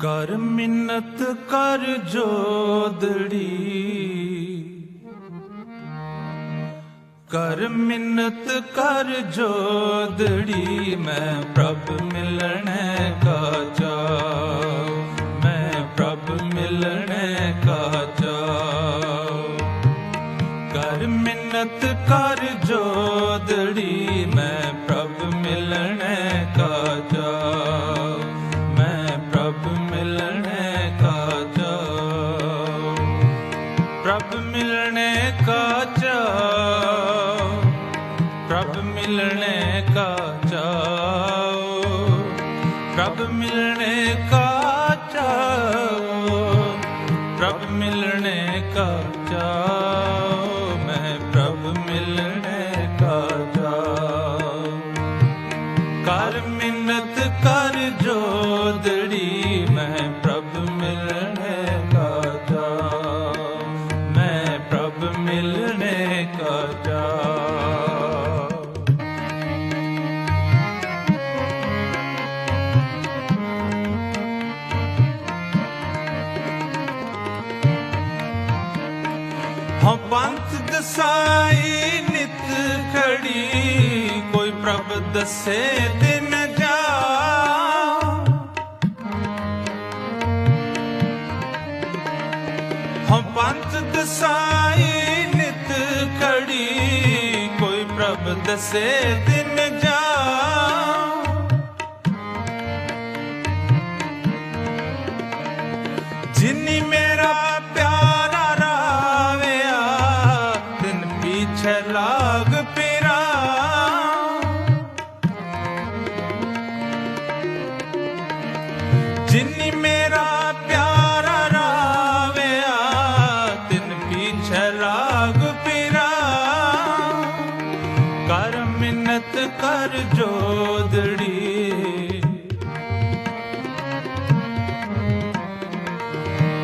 ਕਰ ਮਿੰਨਤ ਕਰ ਜੋਦੜੀ ਕਰ ਮਿੰਨਤ ਕਰ ਜੋਦੜੀ ਮੈਂ ਪ੍ਰਭ ਮਿਲਣੇ ਕਾ ਚਾਉ ਮੈਂ ਪ੍ਰਭ ਮਿਲਣੇ ਕਾ ਚਾਉ ਕਰ ਮਿੰਨਤ ਕਰ ਕਾ ਚਾਉ ਪ੍ਰਭ ਮਿਲਣੇ ਕਾ ਚਾਉ ਪ੍ਰਭ ਮਿਲਣੇ ਕਾ ਚਾਉ ਪ੍ਰਭ ਮਿਲਣੇ ਕਾ ਚਾਉ ਮੈਂ ਪ੍ਰਭ ਮਿਲਣੇ ਕਾ ਚਾਉ ਕਰ ਹਾਂ ਦਸਾਈ ਨਿਤ ਖੜੀ, ਕੋਈ ਪ੍ਰਭ ਦਸੇ ਦਿਨ ਜਾ। ਹਾਂ ਪੰਥ ਦਸਾਈ ਨਿਤ ਖੜੀ, ਕੋਈ ਪ੍ਰਭ ਦਸੇ ਦਿਨ ਜਾ। ਜਿਨੀ ਮੇਰਾ ਪਿਆਰਾ ਰਾਵਿਆ ਦਿਨ ਪਿਛੇ ਲਾਗ ਪਿਰਾ। ਕਰ ਮਿੰਨਤ ਕਰ ਜੋਦੜੀ।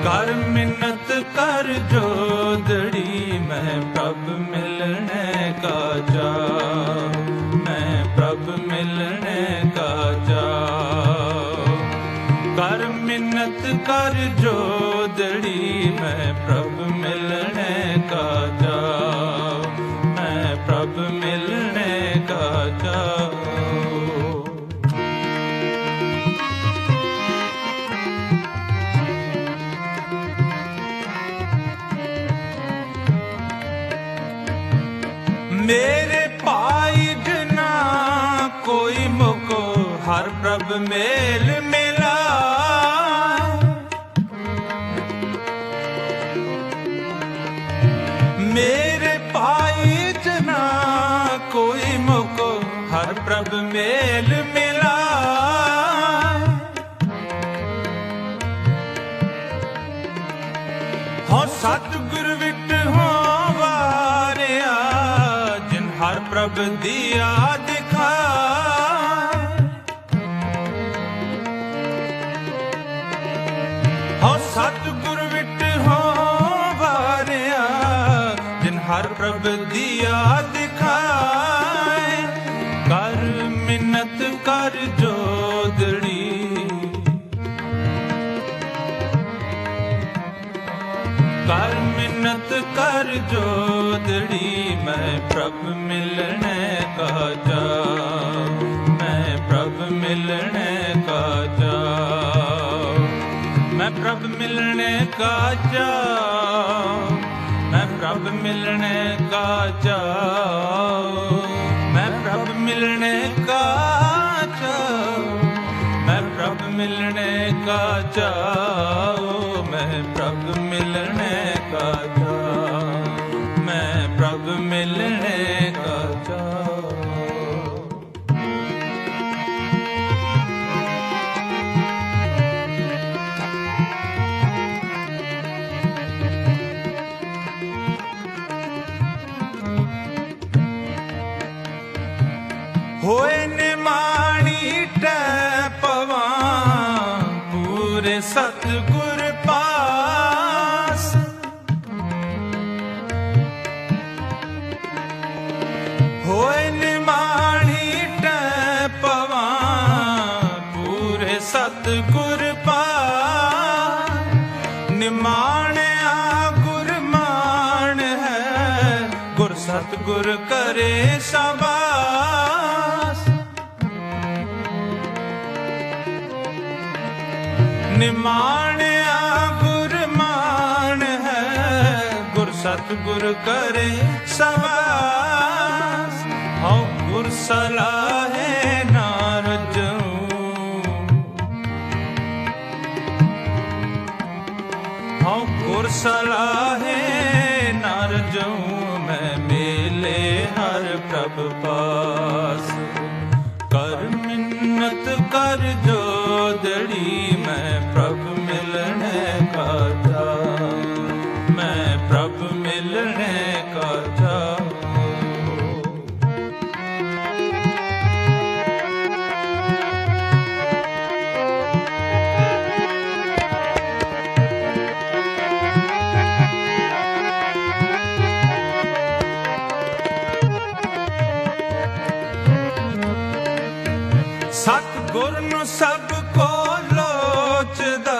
ਕਰ ਮਿੰਨਤ ਕਰ ਜੋਦੜੀ, ਮੈਂ ਪ੍ਰਭ ਮਿਲਣੇ ਕਾ ਪ੍ਰਭ ਮੇਲ ਮਿਲਾ। ਮੇਰੇ ਭਾਈ ਜਨਾ ਕੋਈ ਮੁਕੋ, ਹਰ ਪ੍ਰਭ ਮੇਲ ਮਿਲਾ। ਹੋ ਸਤਿਗੁਰ ਵਿਟ ਹੋ ਵਾਰਿਆ, ਜਿਨ ਹਰ ਪ੍ਰਭ ਦੀਆ ਦਿਖਾਏ ਹਰ ਪ੍ਰਭ ਦੀਆ ਦਿਖਾਏ। ਕਰ ਮਿੰਨਤ, ਕਰ ਜੋਦੜੀ। ਕਰ ਮਿੰਨਤ, ਕਰ ਜੋਦੜੀ, ਮੈਂ ਪ੍ਰਭ ਮਿਲਣੇ ਕਾ ਜਾ। ਮੈਂ ਪ੍ਰਭ ਮਿਲਣੇ ਕਾ ਜਾ। ਮੈਂ ਪ੍ਰਭ ਮਿਲਣੇ ਕਾ ਜਾ। ਮਿਲਣੇ ਕਾ ਜਾ ਮੈਂ ਪ੍ਰਭ ਮਿਲਣੇ ਕਾ ਜਾ ਮੈਂ ਪ੍ਰਭ ਮਿਲਣੇ ਕਾ ਜਾਓ ਮੈਂ ਹੋਏ ਨਿਮਾਣੀ ਟੈ ਪਵਾਂ ਪੂਰੇ ਸਤਗੁਰ ਨਿਮਾਣੀ ਟੈ ਪਵਾਂ ਪੂਰੇ ਸਤਗੁਰ ਪਾਸ। ਨਿਮਾਣਿਆ ਗੁਰਮਾਨ ਹੈ, ਗੁਰ ਸਤਗੁਰ ਕਰੇ ਸਭ ਨਿਮਾਣਿਆ ਗੁਰ ਮਾਨ ਹੈ। ਗੁਰ ਸਤਿਗੁਰ ਕਰੇ ਸਵਾਸ, ਹਉ ਗੁਰ ਸਲਾਹੇ ਨਾਰਜੂ। ਹਉ ਗੁਰ ਸਲਾਹੇ ਨਾਰਜੂ, ਮੈਂ ਮੇਲੇ ਹਰ ਪ੍ਰਭ ਪਾਸ। ਸਤ ਗੁਰ ਨੂੰ ਸਭ ਕੋ ਲੋਚਦਾ।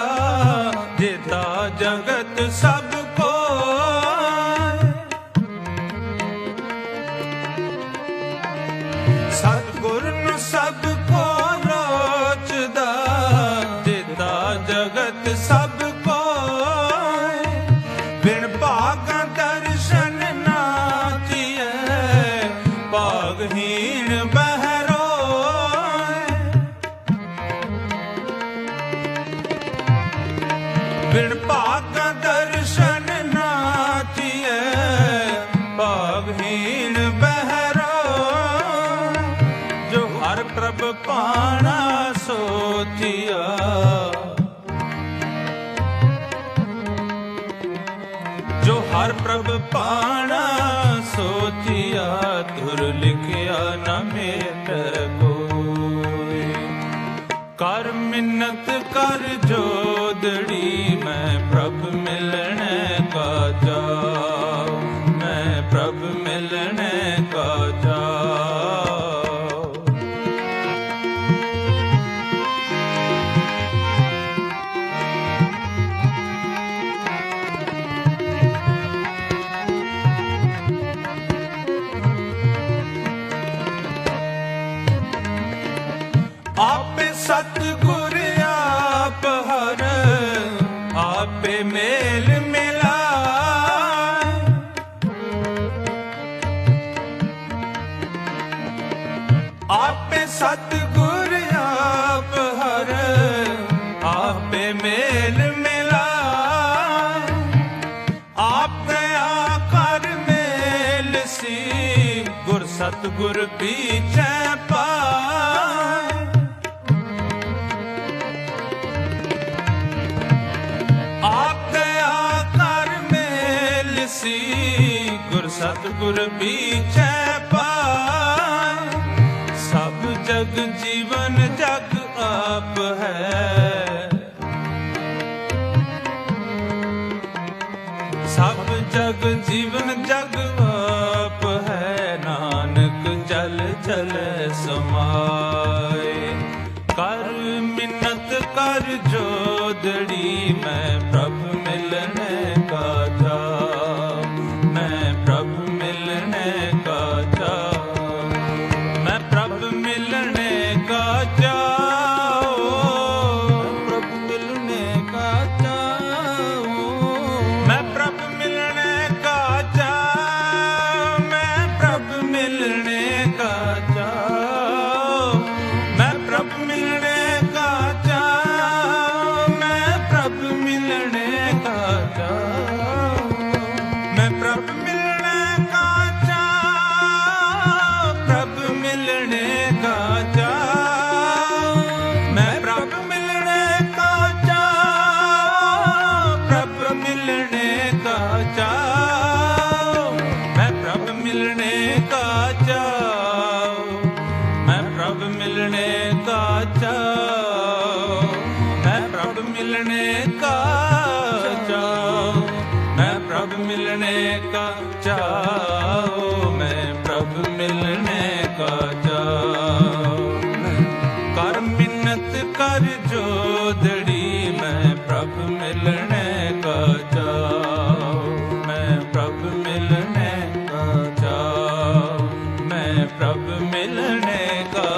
ਭਾਗਹੀਣ ਬਹਿਰੋ, ਜੋ ਹਰ ਪ੍ਰਭ ਪਾਣਾ ਸੋਚਿਆ ਜੋ ਹਰ ਪ੍ਰਭ ਪਾਣਾ ਸੋਚਿਆ ਤੁਰ ਲਿਖਿਆ ਨ ਮੇਟ ਕੋਈ। ਕਰ ਮਿੰਨਤ ਕਰ ਜੋਦੜੀ ਸਤਿਗੁਰ ਆਪ ਹਰ, ਆਪੇ ਮੇਲ ਮਿਲਾਏ। ਆਪੇ ਆਕਾਰ ਮੇਲ ਸੀ, ਗੁਰ ਸਤਿਗੁਰ ਪੀਛੇ ਪਾਏ। ਆਪੇ ਆਕਾਰ ਮੇਲ ਸੀ, ਗੁਰ ਸਤਿਗੁਰ ਪੀਛੇ ਜਗ ਜੀਵਨ ਜਗ ਆਪ ਹੈ। ਸਭ ਜਗ ਜੀਵਨ ਜਗ ਆਪ ਹੈ, ਨਾਨਕ ਚਲ ਚਲ ਸਮਾਏ। ਕਰ ਮਿੰਨਤ ਕਰ ਜੋਦੜੀ ਮਿਲਣੇ ਕਾ ਚਾਹੋ ਮੈਂ ਪ੍ਰਭ ਮਿਲਣੇ ਕਾ ਚਾਹੋ ਕਰ ਮਿੰਨਤ ਕਰ ਜੋਦੜੀ ਮੈਂ ਪ੍ਰਭ ਮਿਲਣੇ ਕਾ ਚਾਹੋ ਮੈਂ ਪ੍ਰਭ ਮਿਲਣੇ ਕਾ ਚਾਹੋ ਮੈਂ ਪ੍ਰਭ ਮਿਲਣੇ ਕਾ